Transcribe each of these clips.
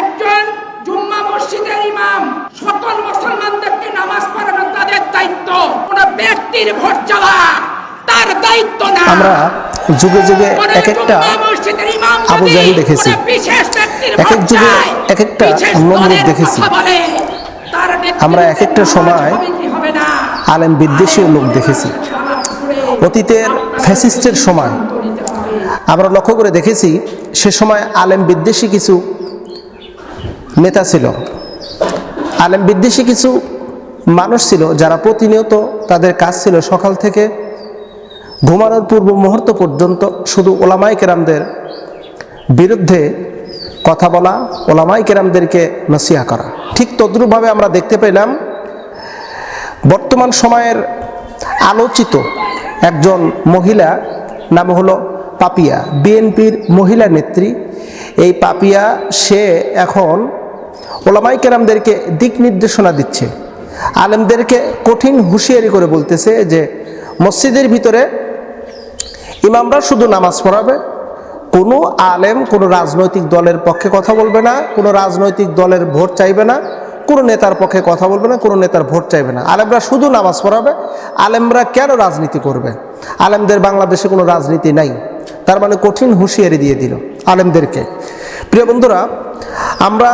একজন জুম্মা মসজিদের ইমাম সকল মুসলমানদেরকে নামাজ পড়ানো তাদের দায়িত্ব? কোন ব্যক্তির ভোট চাওয়া তার দায়িত্ব না। আমরা যুগে যুগে এক একটা আবু জাহিল দেখেছি। এক এক যুগে এক একটা নমরুদ দেখেছি। আমরা এক একটা সময় আলেম বিদ্বেষী লোক দেখেছি। অতীতের ফ্যাসিস্টের সময়। আমরা লক্ষ্য করে দেখেছি সে সময় আলেম বিদ্বেষী কিছু নেতা ছিল। আলেম বিদ্বেষী কিছু মানুষ ছিল যারা প্রতিনিয়ত তাদের কাজ ছিল সকাল থেকে ঘুমানোর পূর্ব মুহূর্ত পর্যন্ত শুধু ওলামাই কেরামদের বিরুদ্ধে কথা বলা ওলামাই কেরামদেরকে নসিহা করা। ঠিক তদ্রুপভাবে আমরা দেখতে পেলাম, বর্তমান সময়ের আলোচিত একজন মহিলা নাম হলো পাপিয়া। বিএনপির মহিলা নেত্রী। এই পাপিয়া, সে এখন ওলামাই কেরামদেরকে দিক নির্দেশনা দিচ্ছে। আলেমদেরকে কঠিন হুঁশিয়ারি করে বলতেছে যে, মসজিদের ভিতরে ইমামরা শুধু নামাজ পড়াবে, কোনো আলেম, কোনো রাজনৈতিক দলের পক্ষে কথা বলবে না, কোনো রাজনৈতিক দলের ভোট চাইবে না, কোনো নেতার পক্ষে কথা বলবে না, কোনো নেতার ভোট চাইবে না। আলেমরা শুধু নামাজ পড়াবে, আলেমরা কেন রাজনীতি করবে? আলেমদের বাংলাদেশে কোনো রাজনীতি নাই। তার মানে কঠিন হুঁশিয়ারি দিয়ে দিল আলেমদেরকে। প্রিয় বন্ধুরা আমরা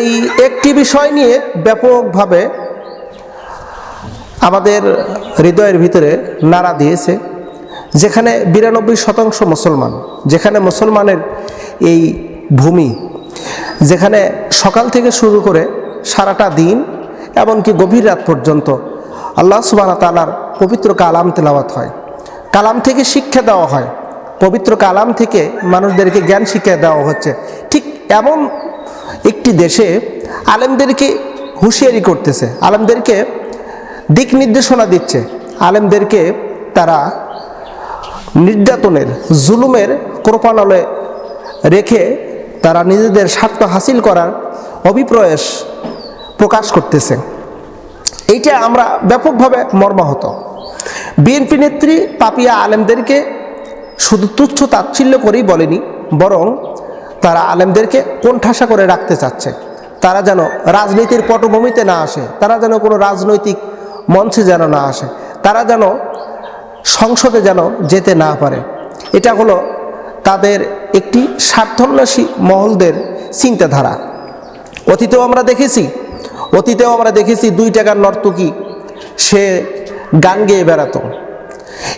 এই একটি বিষয় নিয়ে ব্যাপকভাবে আমাদের হৃদয়ের ভিতরে নাড়া দিয়েছে, যেখানে বিরানব্বই শতাংশ মুসলমান, যেখানে মুসলমানের এই ভূমি, যেখানে সকাল থেকে শুরু করে সারাটা দিন এমনকি গভীর রাত পর্যন্ত আল্লাহ সুবাহ তালার পবিত্র কালাম তেলাওয়াত হয়। কালাম থেকে শিক্ষা দেওয়া হয়, পবিত্র কালাম থেকে মানুষদেরকে জ্ঞান শিক্ষা দেওয়া হচ্ছে। ঠিক এমন একটি দেশে আলেমদেরকে হুঁশিয়ারি করতেছে, আলেমদেরকে দিক নির্দেশনা দিচ্ছে, আলেমদেরকে তারা নির্যাতনের, জুলুমের কোরপানলে রেখে তারা নিজেদের স্বার্থ হাসিল করার অভিপ্রয়াস প্রকাশ করতেছে। এইটা আমরা ব্যাপকভাবে মর্মাহত। বিএনপি নেত্রী পাপিয়া আলেমদেরকে শুধু তুচ্ছ তাচ্ছিল্য করেই বলেনি, বরং তারা আলেমদেরকে কোণঠাসা করে রাখতে চাচ্ছে। তারা যেন রাজনীতির পটভূমিতে না আসে, তারা যেন কোনো রাজনৈতিক মঞ্চে যেন না আসে, তারা যেন সংসদে যেন যেতে না পারে। এটা হলো তাদের একটি স্বার্থন্বেষী মহলদের চিন্তাধারা। অতীতেও আমরা দেখেছি, অতীতেও আমরা দেখেছি দুই টাকার নর্তকী, সে গান গেয়ে বেড়াতো।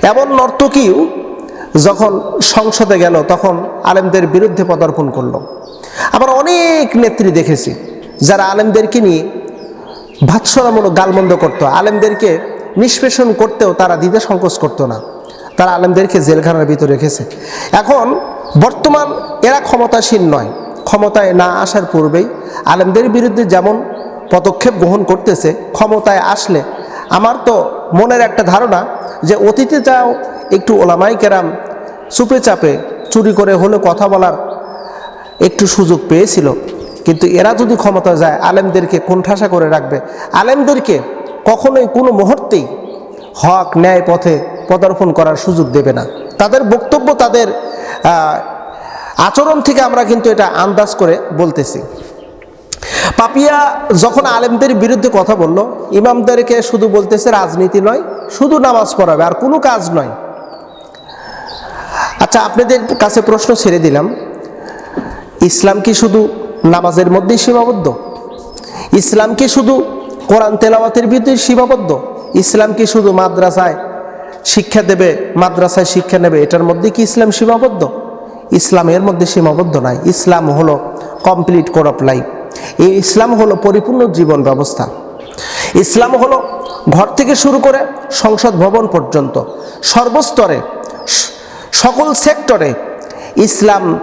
এমন নর্তকীও যখন সংসদে গেল, তখন আলেমদের বিরুদ্ধে পদার্পণ করল। আবার অনেক নেত্রী দেখেছি, যারা আলেমদেরকে নিয়ে ভাৎসরামূলক গালমন্দ করতো। আলেমদেরকে নিষ্পেষণ করতেও তারা দিতে সংকোচ করতো না। তারা আলেমদেরকে জেলখানার ভিতরে রেখেছে। এখন বর্তমান এরা ক্ষমতাসীন নয়। ক্ষমতায় না আসার পূর্বেই আলেমদের বিরুদ্ধে যেমন পদক্ষেপ গ্রহণ করতেছে, ক্ষমতায় আসলে আমার তো মনের একটা ধারণা যে অতীতে যাও একটু ওলামাই কেরাম চুপে চাপে চুরি করে হলে কথা বলার একটু সুযোগ পেয়েছিল। কিন্তু এরা যদি ক্ষমতা যায়, আলেমদেরকে কোণঠাসা করে রাখবে। আলেমদেরকে কখনোই কোনো মুহূর্তেই হক, ন্যায় পথে পদার্পণ করার সুযোগ দেবে না। তাদের বক্তব্য, তাদের আচরণ থেকে আমরা কিন্তু এটা আন্দাজ করে বলতেছি। পাপিয়া যখন আলেমদের বিরুদ্ধে কথা বলল, ইমামদেরকে শুধু বলতেছে রাজনীতি নয়, শুধু নামাজ পড়াবে, আর কোনো কাজ নয়। আচ্ছা আপনাদের কাছে প্রশ্ন ছেড়ে দিলাম। ইসলাম কি শুধু নামাজের মধ্যেই সীমাবদ্ধ? ইসলাম কি শুধু কোরআন তেলাওয়াতের ভিতরে সীমাবদ্ধ? ইসলাম কি শুধু মাদ্রাসায় শিক্ষা দেবে, মাদ্রাসায় শিক্ষা নেবে? এটার মধ্যে কি ইসলাম সীমাবদ্ধ? ইসলামের মধ্যে সীমাবদ্ধ নাই। ইসলাম হলো কমপ্লিট কোর অফ লাইফ এই ইসলাম হলো পরিপূর্ণ জীবন ব্যবস্থা। ইসলাম হলো ঘর থেকে শুরু করে সংসদ ভবন পর্যন্ত। সর্বস্তরে সকল সেক্টরে ইসলাম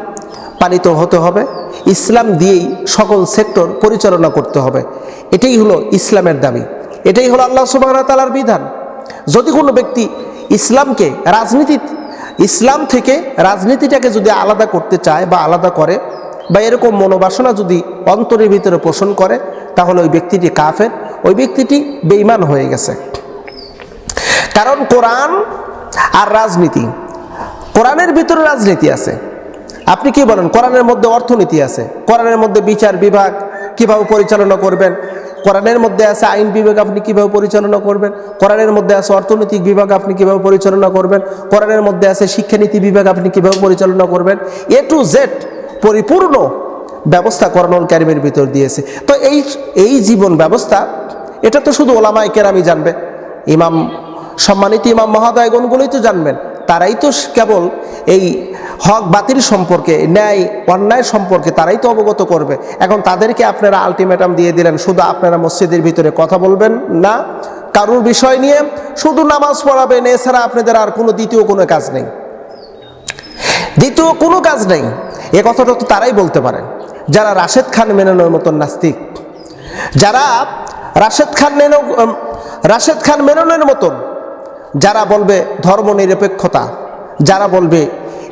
পালিত হতে হবে। ইসলাম দিয়েই সকল সেক্টর পরিচালনা করতে হবে। এটাই হলো ইসলামের দাবি। এটাই হলো আল্লাহ সুবাহ তালার বিধান। যদি কোনো ব্যক্তি ইসলামকে রাজনীতি, ইসলাম থেকে রাজনীতিটাকে যদি আলাদা করতে চায় বা আলাদা করে বা এরকম মনোবাসনা যদি অন্তরের ভিতরে পোষণ করে, তাহলে ওই ব্যক্তিটি কাফের, ওই ব্যক্তিটি বেইমান হয়ে গেছে। কারণ কোরআন আর রাজনীতি কোরআনের ভিতরে রাজনীতি আছে। আপনি কি বলেন, কোরআনের মধ্যে অর্থনীতি আছে? কোরআনের মধ্যে বিচার বিভাগ কীভাবে পরিচালনা করবেন? কোরআনের মধ্যে আছে আইন বিভাগ, আপনি কীভাবে পরিচালনা করবেন? কোরআনের মধ্যে আছে অর্থনৈতিক বিভাগ, আপনি কীভাবে পরিচালনা করবেন? কোরআনের মধ্যে আছে শিক্ষানীতি বিভাগ, আপনি কীভাবে পরিচালনা করবেন? এ টু জেড পরিপূর্ণ ব্যবস্থা করণুল ক্যারিমের ভিতর দিয়েছে। তো এই এই জীবন ব্যবস্থা, এটা তো শুধু ওলামায় কেরামি জানবে। ইমাম, সম্মানিত ইমাম মহাদয়গণগুলোই তো জানবেন। তারাই তো কেবল এই হক বাতিল সম্পর্কে, ন্যায়, অন্যায় সম্পর্কে তারাই তো অবগত করবে। এখন তাদেরকে আপনারা আলটিমেটাম দিয়ে দিলেন, শুধু আপনারা মসজিদের ভিতরে কথা বলবেন না, কারুর বিষয় নিয়ে, শুধু নামাজ পড়াবেন, এছাড়া আপনাদের আর কোনো দ্বিতীয় কোনো কাজ নেই। দ্বিতীয় কোনো কাজ নেই। এ কথাটা তো তারাই বলতে পারেন। যারা রাশেদ খান মেনানোর মতন নাস্তিক, যারা রাশেদ খান মেনো রাশেদ খান মেননের মতন যারা বলবে ধর্ম নিরপেক্ষতা যারা বলবে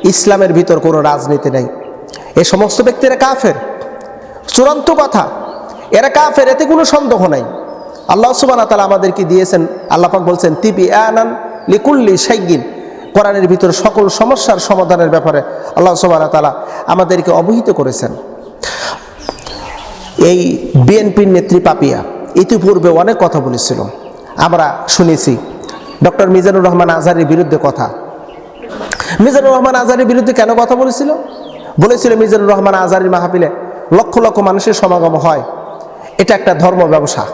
ইসলামের ভিতর কোনো রাজনীতি নেই। এ সমস্ত ব্যক্তিরা কাফের। চূড়ান্ত কথা, এরা কাফের, এতে কোনো সন্দেহ নাই। আল্লাহ সুবান তালা আমাদেরকে দিয়েছেন আল্লাপাক বলছেন তিপি আনান লিকুল্লি সাইগিন কোরআনের ভিতর সকল সমস্যার সমাধানের ব্যাপারে আল্লাহ সুবান তালা আমাদেরকে অবহিত করেছেন। এই বিএনপির নেত্রী পাপিয়া ইতিপূর্বে অনেক কথা বলেছিল। আমরা শুনেছি। ডক্টর মিজানুর রহমান আজহারের বিরুদ্ধে কথা। মিজানুর রহমান আজহারের বিরুদ্ধে কেন কথা বলেছিল? বলেছিল মিজানুর রহমান আজহারের মাহফিলে লক্ষ লক্ষ মানুষের সমাগম হয়। এটা একটা ধর্ম ব্যবসা।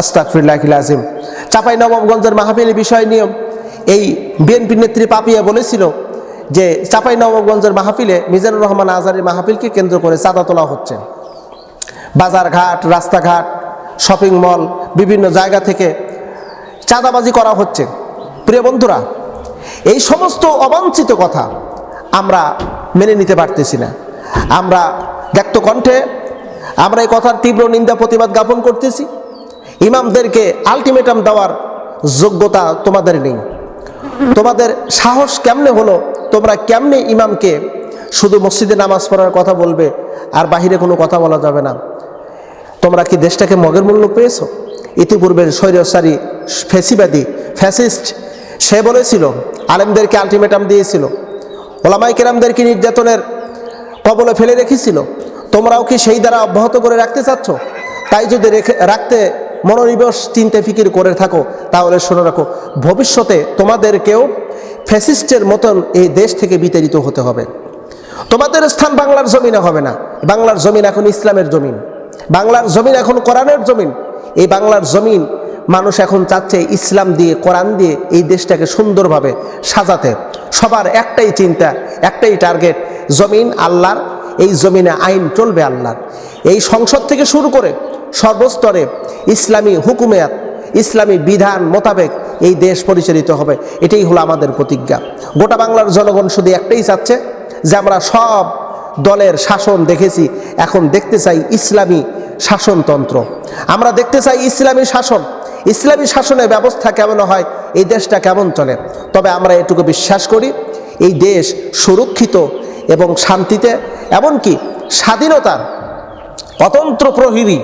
আস্তাকফিল্লাহ আজিম চাপাই নবাবগঞ্জের মাহফিলের বিষয় নিয়ে এই বিএনপি নেত্রী পাপিয়া বলেছিল যে চাপাই নবাবগঞ্জের মাহফিলে মিজানুর রহমান আজহারের মাহফিলকে কেন্দ্র করে চাঁদা তোলা হচ্ছে। বাজারঘাট, রাস্তাঘাট, শপিং মল, বিভিন্ন জায়গা থেকে চাঁদাবাজি করা হচ্ছে। প্রিয় বন্ধুরা, এই সমস্ত অবাঞ্ছিত কথা আমরা মেনে নিতে পারতেছি না। আমরা ব্যক্ত কণ্ঠে আমরা এই কথার তীব্র নিন্দা, প্রতিবাদ জ্ঞাপন করতেছি। ইমামদেরকে আলটিমেটাম দেওয়ার যোগ্যতা তোমাদের নেই। তোমাদের সাহস কেমনে হলো? তোমরা কেমনে ইমামকে শুধু মসজিদে নামাজ পড়ার কথা বলবে আর বাহিরে কোনো কথা বলা যাবে না? তোমরা কি দেশটাকে মগের মূল্য পেয়েছ? ইতিপূর্বের স্বৈরসারি ফেসিবাদী, ফ্যাসিস্ট সে বলেছিল, আলেমদেরকে আলটিমেটাম দিয়েছিল। ওলামাই কেরামদেরকে নির্যাতনের কবলে ফেলে রেখেছিল। তোমরাও কি সেই দ্বারা অব্যাহত করে রাখতে চাচ্ছ? তাই যদি রেখে, রাখতে মনোনিবেশ চিন্তা ফিকির করে থাকো, তাহলে শুনে রাখো, ভবিষ্যতে তোমাদেরকেও ফ্যাসিস্টের মতন এই দেশ থেকে বিতাড়িত হতে হবে। তোমাদের স্থান বাংলার জমিনে হবে না। বাংলার জমিন এখন ইসলামের জমিন। বাংলার জমিন এখন কোরআনের জমিন। এই বাংলার জমিন মানুষ এখন চাচ্ছে ইসলাম দিয়ে, কোরআন দিয়ে এই দেশটাকে সুন্দরভাবে সাজাতে। সবার একটাই চিন্তা, একটাই টার্গেট, জমিন আল্লাহর, এই জমিনে আইন চলবে আল্লাহর। এই সংসদ থেকে শুরু করে সর্বস্তরে ইসলামী হুকুমেয়াত, ইসলামী বিধান মোতাবেক এই দেশ পরিচালিত হবে। এটাই হলো আমাদের প্রতিজ্ঞা। গোটা বাংলার জনগণ শুধু একটাই চাচ্ছে যে আমরা সব দলের শাসন দেখেছি, এখন দেখতে চাই ইসলামী শাসনতন্ত্র। আমরা দেখতে চাই ইসলামী শাসন ইসলামী শাসনের ব্যবস্থা কেমন হয়, এই দেশটা কেমন চলে? তবে আমরা এটুকু বিশ্বাস করি, এই দেশ সুরক্ষিত এবং শান্তিতে, এমনকি স্বাধীনতার অতন্ত্র প্রহরী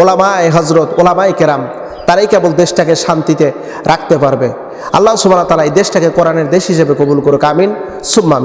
ওলামায় হজরত ওলামায় কেরাম, তারাই কেবল দেশটাকে শান্তিতে রাখতে পারবে। আল্লাহ সুবাহ তালা এই দেশটাকে কোরআনের দেশ হিসেবে কবুল করুক, আমিন সুম্মামিন